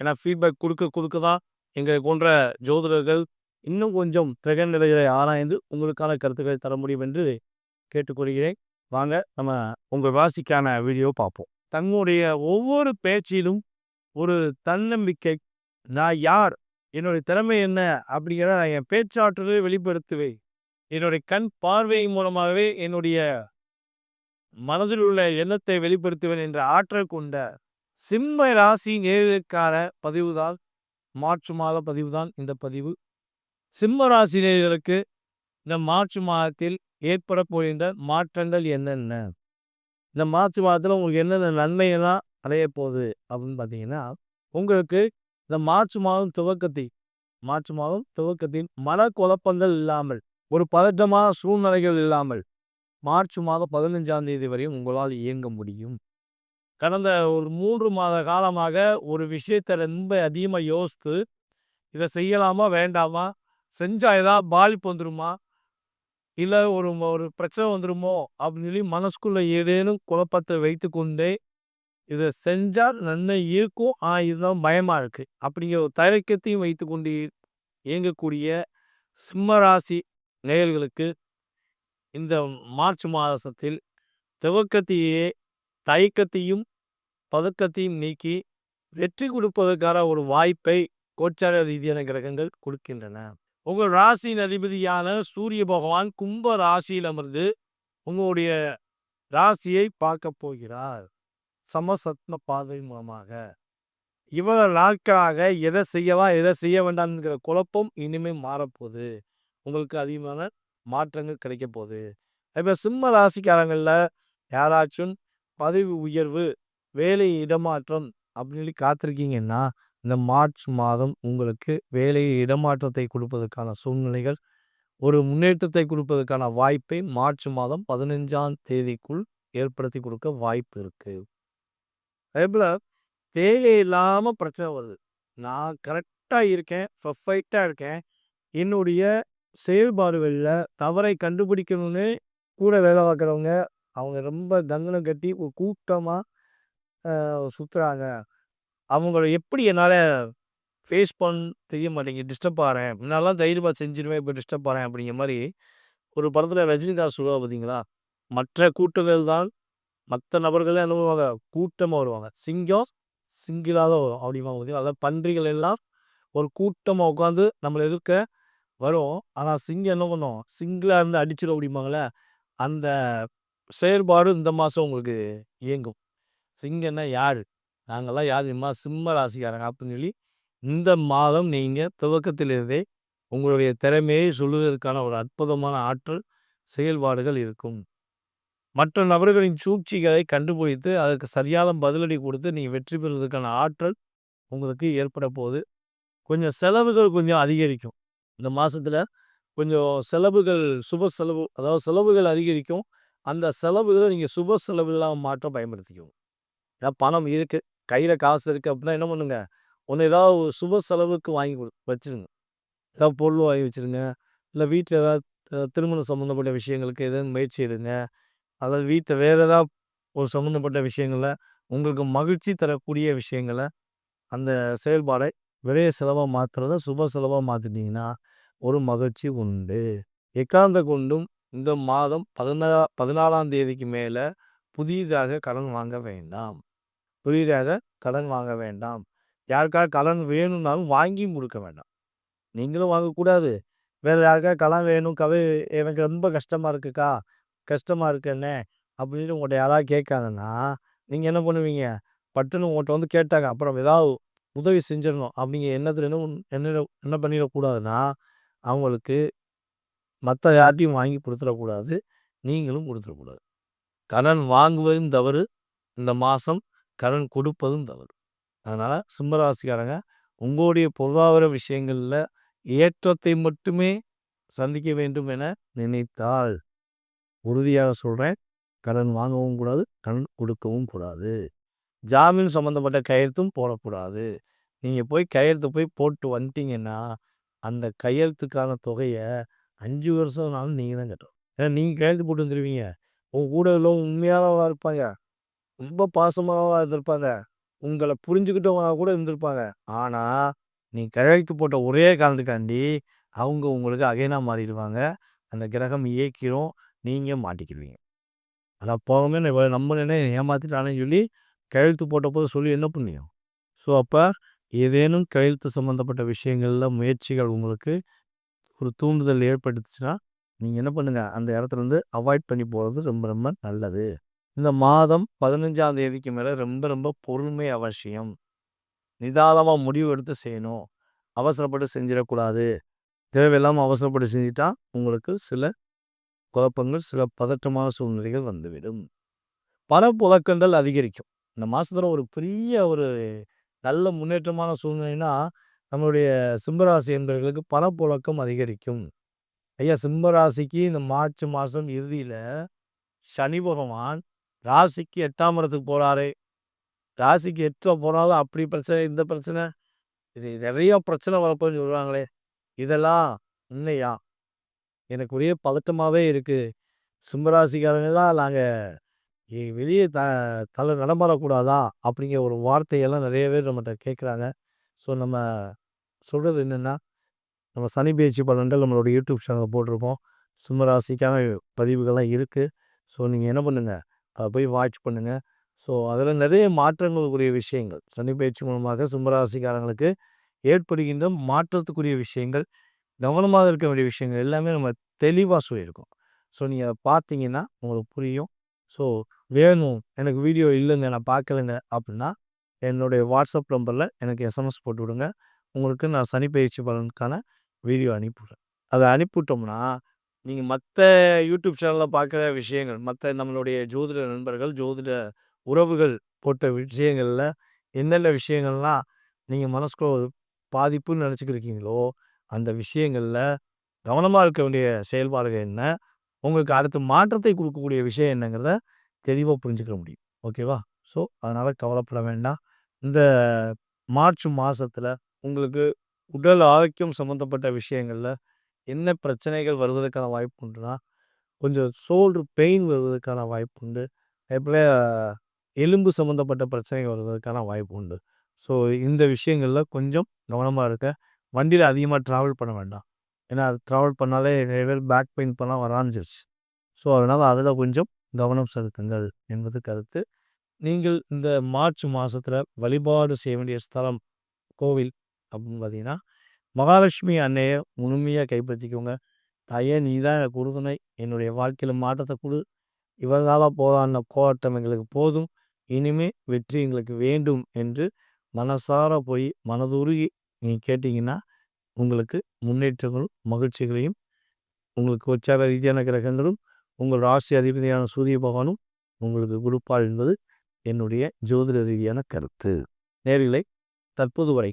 ஏன்னா ஃபீட்பேக் கொடுக்க கொடுக்க தான் எங்கள் போன்ற ஜோதிடர்கள் இன்னும் கொஞ்சம் கிரக நிலைகளை ஆராய்ந்து உங்களுக்கான கருத்துக்களை தர முடியும் என்று கேட்டுக்கொள்கிறேன் வாங்க நம்ம உங்கள் ராசிக்கான வீடியோ பார்ப்போம். தன்னுடைய ஒவ்வொரு பேச்சிலும் ஒரு தன்னம்பிக்கை நான் யார் என்னுடைய திறமை என்ன அப்படிங்கிற நான் என் பேச்சாற்றலை வெளிப்படுத்துவேன். என்னுடைய கண் பார்வை மூலமாகவே என்னுடைய மனதில் உள்ள எண்ணத்தை வெளிப்படுத்துவேன் என்ற ஆற்றல் கொண்ட சிம்ம ராசி நேர்களுக்கான பதிவுதான் மார்ச் மாத பதிவுதான் இந்த பதிவு. சிம்ம ராசி நேர்களுக்கு இந்த மார்ச் மாதத்தில் ஏற்பட போகின்ற மாற்றங்கள் என்னென்ன? இந்த மார்ச் மாதத்தில் உங்களுக்கு என்னென்ன நன்மையெல்லாம் அடைய போகுது அப்படின்னு பார்த்தீங்கன்னா உங்களுக்கு இந்த மார்ச் மாதம் துவக்கத்தில் மார்ச் மாதம் துவக்கத்தில் மன குழப்பங்கள் இல்லாமல் ஒரு பதட்டமான சூழ்நிலைகள் இல்லாமல் மார்ச் மாதம் பதினஞ்சாம் தேதி வரையும் உங்களால் இயங்க முடியும். கடந்த ஒரு மூன்று மாத காலமாக ஒரு விஷயத்தை ரொம்ப அதிகமாக யோசித்து இதை செய்யலாமா வேண்டாமா செஞ்சால் ஏதாவது பாதிப்பு வந்துருமா இல்லை ஒரு ஒரு பிரச்சனை வந்துருமோ அப்படின்னு சொல்லி மனசுக்குள்ளே ஏதேனும் குழப்பத்தை வைத்து கொண்டே இதை செஞ்சால் நன்மை இருக்கும். ஆ இதுதான் பயமாக இருக்குது அப்படிங்கிற ஒரு தயக்கத்தையும் வைத்து கொண்டு இயங்கக்கூடிய சிம்மராசி நேயர்களுக்கு இந்த மார்ச் மாதத்தில் துவக்கத்தையே தயக்கத்தையும் பதக்கத்தையும் நீக்கி வெற்றி கொடுப்பதற்கான ஒரு வாய்ப்பை கோச்சார ரீதியான கிரகங்கள் கொடுக்கின்றன. உங்கள் ராசியின் அதிபதியான சூரிய பகவான் கும்ப ராசியில் அமர்ந்து உங்களுடைய ராசியை பார்க்க போகிறார். சமசத்ம பாதை மூலமாக. இவ்வளவு நாட்களாக எதை செய்யவா எதை செய்ய வேண்டாம்ங்கிற குழப்பம் இனிமேல் மாறப்போகுது. உங்களுக்கு அதிகமான மாற்றங்கள் கிடைக்க போகுது. இப்போ சிம்ம ராசிக்காரங்களில் யாராச்சும் பதவி உயர்வு வேலை இடமாற்றம் அப்படின்னு சொல்லி காத்திருக்கீங்கன்னா இந்த மார்ச் மாதம் உங்களுக்கு வேலை இடமாற்றத்தை கொடுப்பதற்கான சூழ்நிலைகள் ஒரு முன்னேற்றத்தை கொடுப்பதற்கான வாய்ப்பை மார்ச் மாதம் பதினஞ்சாம் தேதிக்குள் ஏற்படுத்தி கொடுக்க வாய்ப்பு இருக்குது அதே போல் தேவையில்லாமல் பிரச்சனை வருது. நான் கரெக்டாக இருக்கேன் பர்ஃபெக்டாக இருக்கேன். என்னுடைய செயல்பாடுகளில் தவறை கண்டுபிடிக்கணும்னு கூட வேலை பார்க்குறவங்க அவங்க ரொம்ப தங்கனம் கட்டி ஒரு கூட்டமாக சுற்றுறாங்க அவங்கள எப்படி என்னால் ஃபேஸ் பண்ண தெரிய மாட்டேங்குது. டிஸ்டர்ப் ஆகிறேன் முன்னாலாம் தைரியமாக செஞ்சுருவேன். இப்போ டிஸ்டர்ப் ஆகிறேன் அப்படிங்கிற மாதிரி ஒரு படத்தில் ரஜினிகாந்த் சொல்லுவா பார்த்தீங்களா? மற்ற கூட்டங்கள் தான் மற்ற நபர்களே என்ன பண்ணுவாங்க? கூட்டமாக வருவாங்க. சிங்கம் சிங்கிளாக தான் வரும் அப்படிமா பார்த்தீங்களா? அதாவது பன்றிகள் எல்லாம் ஒரு கூட்டமாக உட்காந்து நம்மளை எதிர்க்க வரும். ஆனால் சிங்கம் என்ன பண்ணும்? சிங்கிளாக இருந்து அடிச்சிடும் அப்படிம்பாங்களே அந்த செயல்பாடு இந்த மாதம் உங்களுக்கு இயங்கும். சிங்கன்னா யார் நாங்கள்லாம் யார் சிம்ம ராசிக்காரங்க அப்படின்னு சொல்லி, இந்த மாதம் நீங்கள் துவக்கத்திலிருந்தே உங்களுடைய திறமையை சொல்லுவதற்கான ஒரு அற்புதமான ஆற்றல், செயல்பாடுகள் இருக்கும். மற்ற நபர்களின் சூழ்ச்சிகளை கண்டுபிடித்து, அதற்கு சரியான பதிலடி கொடுத்து நீங்கள் வெற்றி பெறுவதற்கான ஆற்றல் உங்களுக்கு ஏற்பட போகுது. கொஞ்சம் செலவுகள் கொஞ்சம் அதிகரிக்கும். இந்த மாதத்தில் கொஞ்சம் செலவுகள் சுப செலவு அதாவது செலவுகள் அதிகரிக்கும். அந்த செலவுகளை நீங்கள் சுப செலவுகளா மாற்ற பயன்படுத்திக்கோங்க. ஏதாவது பணம் இருக்குது கையில் காசு இருக்குது அப்படின்னா என்ன பண்ணுங்க? ஒன்று ஏதாவது ஒரு சுப செலவுக்கு வாங்கி கொடு வச்சுருங்க. ஏதாவது பொருள் வாங்கி வச்சுருங்க. இல்லை வீட்டில் ஏதாவது திருமணம் சம்மந்தப்பட்ட விஷயங்களுக்கு எதுவும் முயற்சி எடுங்க. அதாவது வீட்டில் வேறு ஏதாவது ஒரு சம்மந்தப்பட்ட விஷயங்களில் உங்களுக்கு மகிழ்ச்சி தரக்கூடிய விஷயங்கள, அந்த செயல்பாடை விரைய செலவாக மாற்றுறத சுப செலவாக மாற்றிட்டிங்கன்னா ஒரு மகிழ்ச்சி உண்டு. எக்காந்த கொண்டும் இந்த மாதம் பதினா 14ஆம் தேதிக்கு மேலே புதிதாக கடன் வாங்க வேண்டாம். புதிதாக கடன் வாங்க வேண்டாம். யாருக்காவது கடன் வேணும்னாலும் வாங்கியும் கொடுக்க வேண்டாம். நீங்களும் வாங்கக்கூடாது. வேறு யாருக்காவது கடன் வேணும், கவே எனக்கு ரொம்ப கஷ்டமாக இருக்குக்கா, கஷ்டமாக இருக்குண்ணே அப்படின்னு உங்கள்ட்ட யாராவது கேட்காங்கன்னா, நீங்கள் என்ன பண்ணுவீங்க? பட்டுன்னு உங்கள்ட்ட வந்து கேட்டாங்க. அப்புறம் ஏதாவது உதவி செஞ்சிடணும் அப்படிங்க எண்ணத்தில் என்ன என்ன என்ன பண்ணிடக்கூடாதுன்னா, அவங்களுக்கு மற்ற யார்ட்டையும் வாங்கி கொடுத்துடக்கூடாது நீங்களும் கொடுத்துடக்கூடாது கடன் வாங்குவதும் தவறு. இந்த மாதம் கடன் கொடுப்பதும் தவறு. அதனால் சிம்மராசிக்காரங்க உங்களுடைய பொருளாதார விஷயங்களில் ஏற்றத்தை மட்டுமே சந்திக்க வேண்டும் என நினைத்தால், உறுதியாக சொல்கிறேன் கடன் வாங்கவும் கூடாது. கடன் கொடுக்கவும் கூடாது. ஜாமீன் சம்மந்தப்பட்ட கையெழுத்தும் போடக்கூடாது. நீங்கள் போய் கையெழுத்து போய் போட்டு வந்துட்டீங்கன்னா, அந்த கையெழுத்துக்கான தொகையை அஞ்சு வருஷம்னாலும் நீங்கள் தான் கட்டணும். ஏன்னா நீங்கள் கையெழுத்து போட்டு வந்துருவீங்க. உங்கள் கூட உள்ளவங்க உண்மையானவங்களா இருப்பாங்க. ரொம்ப பாசமாக இருந்திருப்பாங்க. உங்களை புரிஞ்சுக்கிட்டவங்க கூட இருந்திருப்பாங்க. ஆனால் நீ கிழக்கு போட்ட ஒரே காரணத்துக்காண்டி, அவங்க உங்களுக்கு அகைனாக மாறிடுவாங்க. அந்த கிரகம் இயக்கிடும் நீங்கள் மாட்டிக்கிருவீங்க. ஆனா போகவே நம்ம என்ன ஏமாத்திட்டானேன்னு சொல்லி, கையெழுத்து போட்டபோது சொல்லி என்ன புண்ணியம்? ஸோ அப்போ ஏதேனும் கையெழுத்து சம்மந்தப்பட்ட விஷயங்களில் முயற்சிகள் உங்களுக்கு ஒரு தூண்டுதல் ஏற்படுத்துச்சுன்னா நீங்கள் என்ன பண்ணுங்கள் அந்த இடத்துலருந்து அவாய்ட் பண்ணி போகிறது ரொம்ப ரொம்ப நல்லது. இந்த மாதம் 15ஆம் தேதிக்கு மேலே ரொம்ப ரொம்ப பொறுமை அவசியம். நிதானமாக முடிவு எடுத்து செய்யணும். அவசரப்பட்டு செஞ்சிடக்கூடாது. தேவையில்லாமல் அவசரப்பட்டு செஞ்சிட்டா உங்களுக்கு சில குழப்பங்கள், சில பதற்றமான சூழ்நிலைகள் வந்துவிடும். பணப்புழக்கங்கள் அதிகரிக்கும். இந்த மாதத்தில் ஒரு பெரிய ஒரு நல்ல முன்னேற்றமான சூழ்நிலைனா நம்மளுடைய சிம்மராசி என்பவர்களுக்கு பணப்புழக்கம் அதிகரிக்கும். ஐயா சிம்மராசிக்கு இந்த மார்ச் மாதம் இறுதியில் சனி பகவான் ராசிக்கு எட்டாம் இடத்துக்கு போகிறாரு ராசிக்கு 8ல போனாலும் அப்படி பிரச்சனை, இந்த பிரச்சனை. இது நிறைய பிரச்சனை வரப்போன்னு சொல்றாங்களே. இதெல்லாம் உண்மையா? எனக்கு ஒரே பதட்டமாகவே இருக்குது சிம்ம ராசிக்காரங்கலாம் நாங்க எ த தலை நடமாடக்கூடாதா? அப்படிங்கிற ஒரு வார்த்தையெல்லாம் நிறைய பேர் நம்மகிட்ட கேட்குறாங்க. ஸோ நம்ம சொல்கிறது என்னென்னா நம்ம சனி பயிற்சி பலன்கள் நம்மளோட யூடியூப் சேனலில் போட்டிருக்கோம். சிம்மராசிக்கான பதிவுகள்லாம் இருக்குது ஸோ நீங்கள் என்ன பண்ணுங்கள் அதை போய் வாட்ச் பண்ணுங்கள் ஸோ அதில் நிறைய மாற்றங்களுக்குரிய விஷயங்கள், சனி பயிற்சி மூலமாக சிம்மராசிக்காரங்களுக்கு ஏற்படுகின்ற மாற்றத்துக்குரிய விஷயங்கள், கவனமாக இருக்க வேண்டிய விஷயங்கள் எல்லாமே நம்ம தெளிவாக சொல்லியிருக்கோம். ஸோ நீங்கள் அதை பார்த்தீங்கன்னா, உங்களுக்கு புரியும். ஸோ வேணும், எனக்கு வீடியோ இல்லைங்க நான் பார்க்கலங்க அப்படின்னா, என்னுடைய வாட்ஸ்அப் நம்பரில் எனக்கு எஸ்எம்எஸ் போட்டு விடுங்க. உங்களுக்கு நான் சனி பயிற்சி பலனுக்கான வீடியோ அனுப்பிவிடுறேன். அதை அனுப்பிவிட்டோம்னா, நீங்கள் மற்ற யூடியூப் சேனலில் பார்க்குற விஷயங்கள், மற்ற நம்மளுடைய ஜோதிட நண்பர்கள், ஜோதிட உறவுகள் போட்ட விஷயங்களில் என்னென்ன விஷயங்கள்லாம் நீங்கள் மனசுக்குள்ள ஒரு பாதிப்புன்னு நினச்சிக்கிருக்கீங்களோ அந்த விஷயங்களில் கவனமாக இருக்க வேண்டிய செயல்பாடுகள் என்ன? உங்களுக்கு அடுத்து மாற்றத்தை கொடுக்கக்கூடிய விஷயம் என்னங்கிறத தெளிவாக புரிஞ்சுக்க முடியும். ஓகேவா? ஸோ அதனால் கவலைப்பட வேண்டாம். இந்த மார்ச் மாதத்தில் உங்களுக்கு உடல் ஆரோக்கியம் சம்மந்தப்பட்ட விஷயங்களில் என்ன பிரச்சனைகள் வருவதற்கான வாய்ப்பு உண்டுன்னா, கொஞ்சம் ஷோல்டர் பெயின் வருவதற்கான வாய்ப்பு உண்டு. அதேபோல் எலும்பு சம்மந்தப்பட்ட பிரச்சனைகள் வருவதற்கான வாய்ப்பு உண்டு. ஸோ இந்த விஷயங்களில் கொஞ்சம் கவனமாக இருக்க வண்டியில் அதிகமாக ட்ராவல் பண்ண வேண்டாம் ஏன்னா அது ட்ராவல் பண்ணாலே நிறைய பேர் பேக் பெயின் பண்ணலாம் வராஞ்சிருச்சு ஸோ அதனால் அதில் கொஞ்சம் கவனம் செலுத்துங்கள் என்பது கருத்து நீங்கள் இந்த மார்ச் மாதத்தில் வழிபாடு செய்ய வேண்டிய ஸ்தலம் கோவில் அப்படின்னு பார்த்தீங்கன்னா மகாலட்சுமி அன்னையை முழுமையாக கைப்பற்றிக்கோங்க. தாயே நீ தான் எனக்கு உறுதுணை. என்னுடைய வாழ்க்கையில் மாற்றத்தை கொடு. இவர்களால் போராடின போராட்டம் எங்களுக்கு போதும். இனிமே வெற்றி எங்களுக்கு வேண்டும் என்று மனசார போய் மனதுருகி நீங்கள் கேட்டிங்கன்னா உங்களுக்கு முன்னேற்றங்களும் மகிழ்ச்சிகளையும் உங்களுக்கு உற்சாக ரீதியான கிரகங்களும் உங்கள் ராசி அதிபதியான சூரிய பகவானும் உங்களுக்கு கொடுப்பாள் என்பது என்னுடைய ஜோதிட ரீதியான கருத்து. நேரிலை தற்போது வரை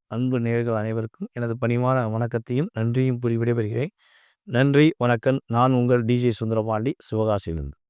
அன்பு நேர்கள் அனைவருக்கும் எனது பணிவான வணக்கத்தையும் நன்றியும் கூறி விடைபெறுகிறேன். நன்றி வணக்கம். நான் உங்கள் டிஜே சுந்தரபாண்டி சிவகாசியிலிருந்து.